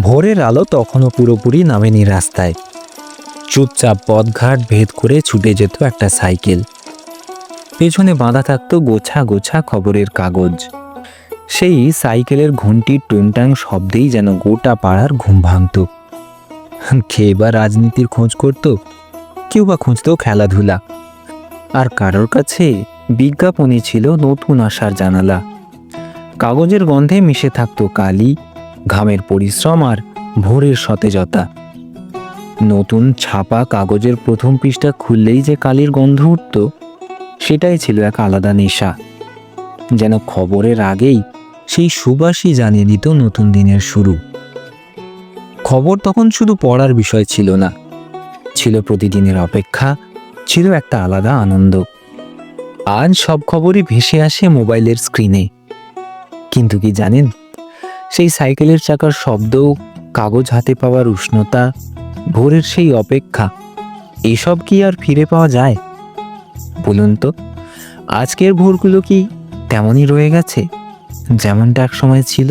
ভোরের আলো তখনও পুরোপুরি নামেনি রাস্তায়। চুপচাপ পথঘাট ভেদ করে ছুটে যেত একটা সাইকেল। পেছনে বাঁধা থাকতো গোছা গোছা খবরের কাগজ। সেই সাইকেলের ঘন্টির টুংটাং শব্দেই যেন গোটা পাড়ার ঘুম ভাঙত। খেয়ে বা রাজনীতির খোঁজ করত, কেউ বা খুঁজতো খেলাধুলা। আর কারোর কাছে বিজ্ঞাপনই ছিল নতুন আসার জানালা। কাগজের গন্ধে মিশে থাকতো কালি ঘামের পরিশ্রম আর ভোরের সতেজতা। নতুন ছাপা কাগজের প্রথম পৃষ্ঠা খুললেই যে কালির গন্ধ উঠত, সেটাই ছিল এক আলাদা নেশা। যেন খবরের আগেই সেই সুবাসই জানিয়ে দিত নতুন দিনের শুরু। খবর তখন শুধু পড়ার বিষয় ছিল না, ছিল প্রতিদিনের অপেক্ষা, ছিল একটা আলাদা আনন্দ। আজ সব খবরই ভেসে আসে মোবাইলের স্ক্রিনে। কিন্তু কি জানেন সেই সাইকেলের চাকার শব্দ কাগজ হাতে পাওয়ার উষ্ণতা, ভোরের সেই অপেক্ষা, এসব কি আর ফিরে পাওয়া যায়? বলুন তো, আজকের ভোরগুলো কি তেমনই রয়ে গেছে, যেমনটা এক সময় ছিল?